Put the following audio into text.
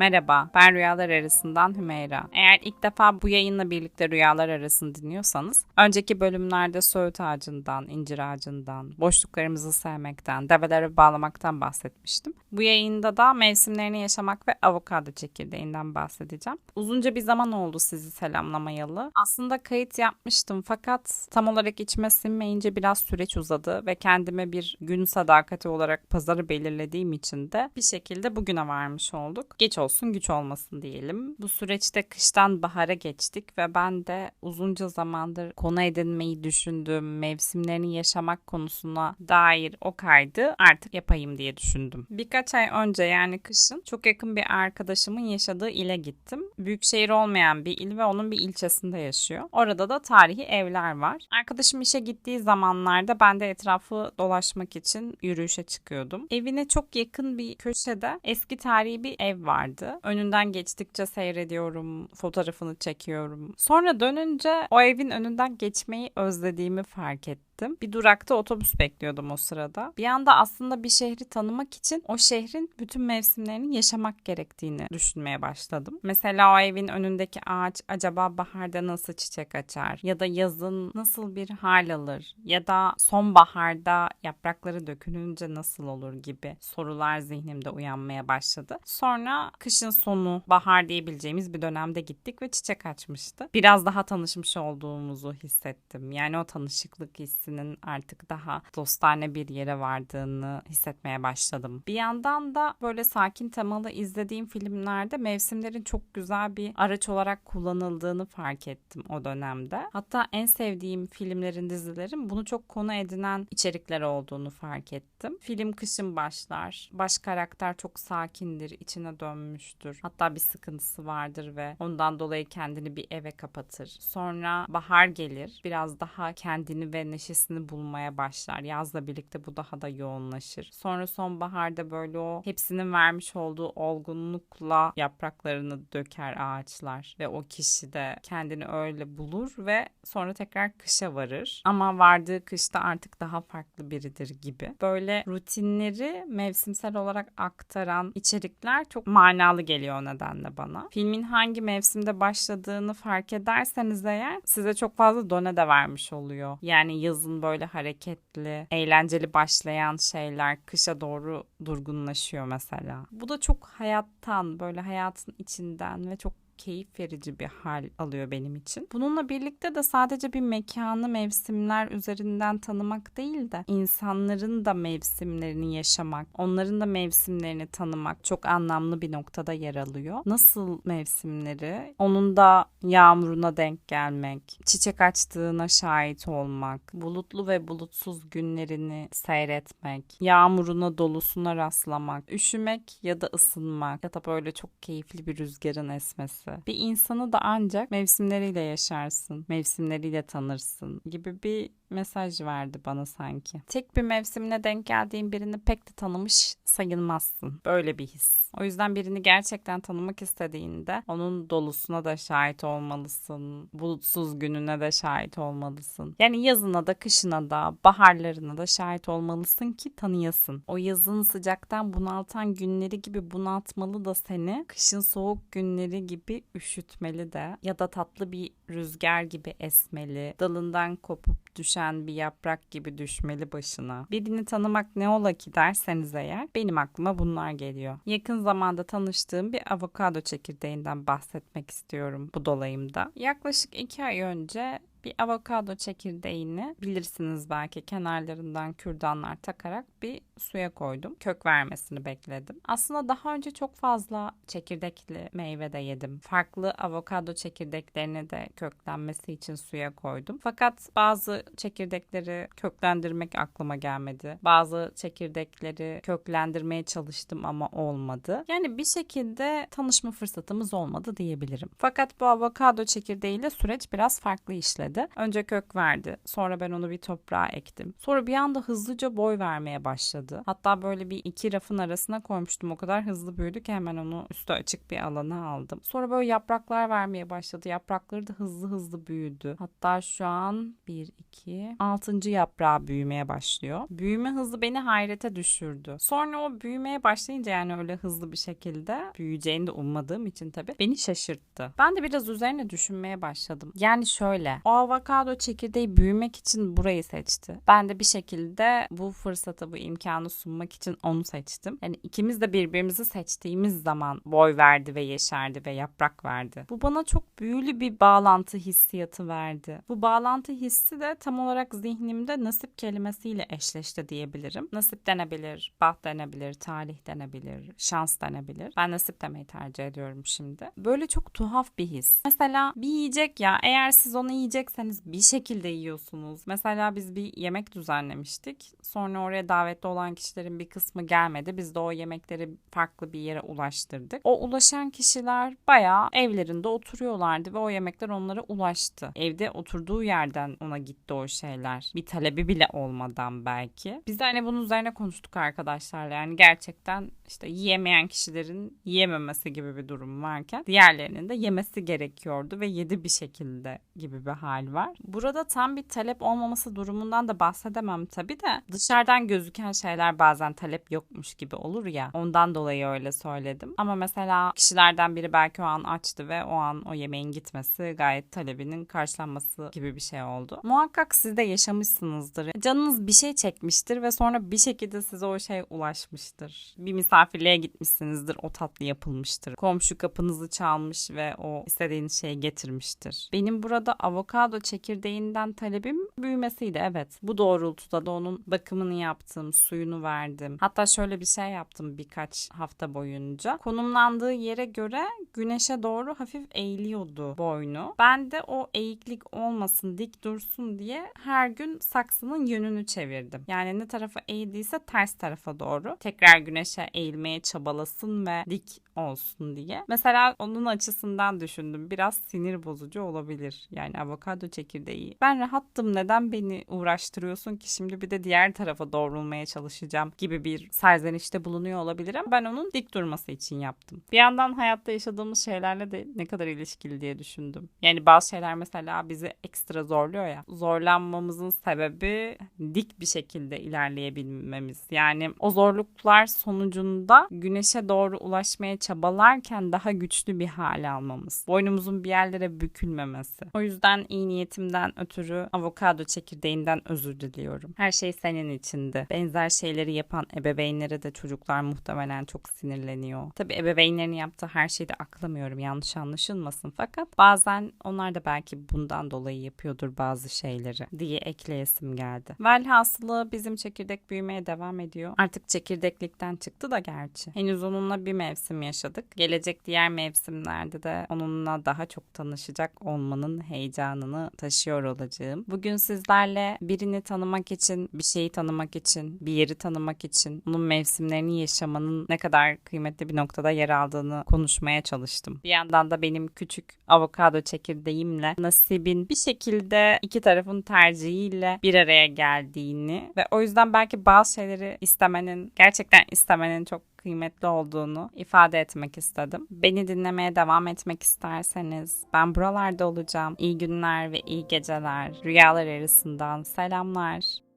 Merhaba, ben Rüyalar Arası'ndan Hümeyra. Eğer ilk defa bu yayınla birlikte Rüyalar Arası'nı dinliyorsanız, önceki bölümlerde söğüt ağacından, incir ağacından, boşluklarımızı sevmekten, develere bağlamaktan bahsetmiştim. Bu yayında da mevsimlerini yaşamak ve avokado çekirdeğinden bahsedeceğim. Uzunca bir zaman oldu sizi selamlamayalı. Aslında kayıt yapmıştım fakat tam olarak içime sinmeyince biraz süreç uzadı ve kendime bir gün sadakati olarak pazarı belirlediğim için de bir şekilde bugüne varmış olduk. Geç olsun güç olmasın diyelim. Bu süreçte kıştan bahara geçtik ve ben de uzunca zamandır konu edinmeyi düşündüğüm mevsimlerini yaşamak konusuna dair o kaydı artık yapayım diye düşündüm. Birkaç ay önce yani kışın çok yakın bir arkadaşımın yaşadığı ile gittim. Büyük şehir olmayan bir il ve onun bir ilçesinde yaşıyor. Orada da tarihi evler var. Arkadaşım işe gittiği zamanlarda ben de etrafı dolaşmak için yürüyüşe çıkıyordum. Evine çok yakın bir köşede eski tarihi bir ev vardı. Önünden geçtikçe seyrediyorum, fotoğrafını çekiyorum. Sonra dönünce o evin önünden geçmeyi özlediğimi fark ettim gittim. Bir durakta otobüs bekliyordum o sırada. Bir anda aslında bir şehri tanımak için o şehrin bütün mevsimlerini yaşamak gerektiğini düşünmeye başladım. Mesela o evin önündeki ağaç acaba baharda nasıl çiçek açar? Ya da yazın nasıl bir hal alır? Ya da sonbaharda yaprakları dökülünce nasıl olur gibi sorular zihnimde uyanmaya başladı. Sonra kışın sonu, bahar diyebileceğimiz bir dönemde gittik ve çiçek açmıştı. Biraz daha tanışmış olduğumuzu hissettim. Yani o tanışıklık hissi ilişkisinin artık daha dostane bir yere vardığını hissetmeye başladım. Bir yandan da böyle sakin temalı izlediğim filmlerde mevsimlerin çok güzel bir araç olarak kullanıldığını fark ettim o dönemde. Hatta en sevdiğim filmlerin, dizilerin bunu çok konu edinen içerikler olduğunu fark ettim. Film kışın başlar. Baş karakter çok sakindir, içine dönmüştür. Hatta bir sıkıntısı vardır ve ondan dolayı kendini bir eve kapatır. Sonra bahar gelir. Biraz daha kendini ve neşesini dengesini bulmaya başlar. Yazla birlikte bu daha da yoğunlaşır. Sonra sonbaharda böyle o hepsinin vermiş olduğu olgunlukla yapraklarını döker ağaçlar ve o kişi de kendini öyle bulur ve sonra tekrar kışa varır. Ama vardığı kışta artık daha farklı biridir gibi. Böyle rutinleri mevsimsel olarak aktaran içerikler çok manalı geliyor nedenle bana. Filmin hangi mevsimde başladığını fark ederseniz eğer size çok fazla done de vermiş oluyor. Yani yazın yazın böyle hareketli, eğlenceli başlayan şeyler kışa doğru durgunlaşıyor mesela. Bu da çok hayattan, böyle hayatın içinden ve çok keyif verici bir hal alıyor benim için. Bununla birlikte de sadece bir mekanı mevsimler üzerinden tanımak değil de insanların da mevsimlerini yaşamak, onların da mevsimlerini tanımak çok anlamlı bir noktada yer alıyor. Nasıl mevsimleri? Onun da yağmuruna denk gelmek, çiçek açtığına şahit olmak, bulutlu ve bulutsuz günlerini seyretmek, yağmuruna dolusuna rastlamak, üşümek ya da ısınmak ya da böyle çok keyifli bir rüzgarın esmesi olması. Bir insanı da ancak mevsimleriyle yaşarsın, mevsimleriyle tanırsın gibi bir mesaj verdi bana sanki. Tek bir mevsimine denk geldiğin birini pek de tanımış sayılmazsın. Böyle bir his. O yüzden birini gerçekten tanımak istediğinde onun dolusuna da şahit olmalısın. Bulutsuz gününe de şahit olmalısın. Yani yazına da kışına da baharlarına da şahit olmalısın ki tanıyasın. O yazın sıcaktan bunaltan günleri gibi bunaltmalı da seni kışın soğuk günleri gibi üşütmeli de ya da tatlı bir rüzgar gibi esmeli. Dalından kopup düşen bir yaprak gibi düşmeli başına. Birini tanımak ne ola ki derseniz eğer benim aklıma bunlar geliyor. Yakın zamanda tanıştığım bir avokado çekirdeğinden bahsetmek istiyorum bu dolayımda. Yaklaşık iki ay önce bir avokado çekirdeğini bilirsiniz belki kenarlarından kürdanlar takarak bir suya koydum. Kök vermesini bekledim. Aslında daha önce çok fazla çekirdekli meyve de yedim. Farklı avokado çekirdeklerini de köklenmesi için suya koydum. Fakat bazı çekirdekleri köklendirmek aklıma gelmedi. Bazı çekirdekleri köklendirmeye çalıştım ama olmadı. Yani bir şekilde tanışma fırsatımız olmadı diyebilirim. Fakat bu avokado çekirdeğiyle süreç biraz farklı işledi. Önce kök verdi. Sonra ben onu bir toprağa ektim. Sonra bir anda hızlıca boy vermeye başladı. Hatta böyle bir iki rafın arasına koymuştum. O kadar hızlı büyüdü ki hemen onu üstü açık bir alana aldım. Sonra böyle yapraklar vermeye başladı. Yaprakları da hızlı hızlı büyüdü. Hatta şu an 1, 2, ki 6. yaprağı büyümeye başlıyor. Büyüme hızı beni hayrete düşürdü. Sonra o büyümeye başlayınca yani öyle hızlı bir şekilde büyüyeceğini de ummadığım için tabii beni şaşırttı. Ben de biraz üzerine düşünmeye başladım. Yani şöyle o avokado çekirdeği büyümek için burayı seçti. Ben de bir şekilde bu fırsatı bu imkanı sunmak için onu seçtim. Yani ikimiz de birbirimizi seçtiğimiz zaman boy verdi ve yeşerdi ve yaprak verdi. Bu bana çok büyülü bir bağlantı hissiyatı verdi. Bu bağlantı hissi de tam olarak zihnimde nasip kelimesiyle eşleşti diyebilirim. Nasip denebilir, baht denebilir, talih denebilir, şans denebilir. Ben nasip demeyi tercih ediyorum şimdi. Böyle çok tuhaf bir his. Mesela bir yiyecek ya eğer siz onu yiyecekseniz bir şekilde yiyorsunuz. Mesela biz bir yemek düzenlemiştik. Sonra oraya davetli olan kişilerin bir kısmı gelmedi. Biz de o yemekleri farklı bir yere ulaştırdık. O ulaşan kişiler bayağı evlerinde oturuyorlardı ve o yemekler onlara ulaştı. Evde oturduğu yerden ona gitti o şeyler. Bir talebi bile olmadan belki. Biz de hani bunun üzerine konuştuk arkadaşlarla. Yani gerçekten işte yiyemeyen kişilerin yiyememesi gibi bir durum varken diğerlerinin de yemesi gerekiyordu ve yedi bir şekilde gibi bir hal var. Burada tam bir talep olmaması durumundan da bahsedemem tabii de dışarıdan gözüken şeyler bazen talep yokmuş gibi olur ya. Ondan dolayı öyle söyledim. Ama mesela kişilerden biri belki o an açtı ve o an o yemeğin gitmesi gayet talebinin karşılanması gibi bir şey oldu. Muhakkak siz de yaşamışsınızdır. Canınız bir şey çekmiştir ve sonra bir şekilde size o şey ulaşmıştır. Bir misafirliğe gitmişsinizdir, o tatlı yapılmıştır. Komşu kapınızı çalmış ve o istediğiniz şeyi getirmiştir. Benim burada avokado çekirdeğinden talebim büyümesiydi evet. Bu doğrultuda da onun bakımını yaptım, suyunu verdim. Hatta şöyle bir şey yaptım birkaç hafta boyunca. Konumlandığı yere göre güneşe doğru hafif eğiliyordu boynu. Ben de o eğiklik olmasın, dik dursun diye her gün saksının yönünü çevirdim. Yani ne tarafa eğdiyse ters tarafa doğru. Tekrar güneşe eğilmeye çabalasın ve dik olsun diye. Mesela onun açısından düşündüm. Biraz sinir bozucu olabilir. Yani avokado çekirdeği. Ben rahattım neden beni uğraştırıyorsun ki şimdi bir de diğer tarafa doğrulmaya çalışacağım gibi bir serzenişte bulunuyor olabilirim. Ben onun dik durması için yaptım. Bir yandan hayatta yaşadığımız şeylerle de ne kadar ilişkili diye düşündüm. Yani bazı şeyler mesela bizi ekstra zorluyor ya. Zorlanmamızın sebebi dik bir şekilde ilerleyebilmemiz. Yani o zorluklar sonucunda güneşe doğru ulaşmaya çabalarken daha güçlü bir hale almamız. Boynumuzun bir yerlere bükülmemesi. O yüzden iyi niyetimden ötürü avokado çekirdeğinden özür diliyorum. Her şey senin içindi. Benzer şeyleri yapan ebeveynlere de çocuklar muhtemelen çok sinirleniyor. Tabii ebeveynlerin yaptığı her şeyi de aklamıyorum yanlış anlaşılmasın. Fakat bazen onlar da belki bundan dolayı yapıyordur bazı şeyleri diye ekleyesim geldi. Velhasılı bizim çekirdek büyümeye devam ediyor. Artık çekirdeklikten çıktı da gerçi. Henüz onunla bir mevsim yaşadık. Gelecek diğer mevsimlerde de onunla daha çok tanışacak olmanın heyecanını taşıyor olacağım. Bugün sizlerle birini tanımak için, bir şeyi tanımak için, bir yeri tanımak için, onun mevsimlerini yaşamanın ne kadar kıymetli bir noktada yer aldığını konuşmaya çalıştım. Bir yandan da benim küçük avokado çekirdeğimle nasibin bir şekilde iki tarafın tercihiyle bir araya geldiğini ve o yüzden belki bazı şeyleri istemenin, gerçekten istemenin çok kıymetli olduğunu ifade etmek istedim. Beni dinlemeye devam etmek isterseniz ben buralarda olacağım. İyi günler ve iyi geceler. Rüyalar arasından selamlar.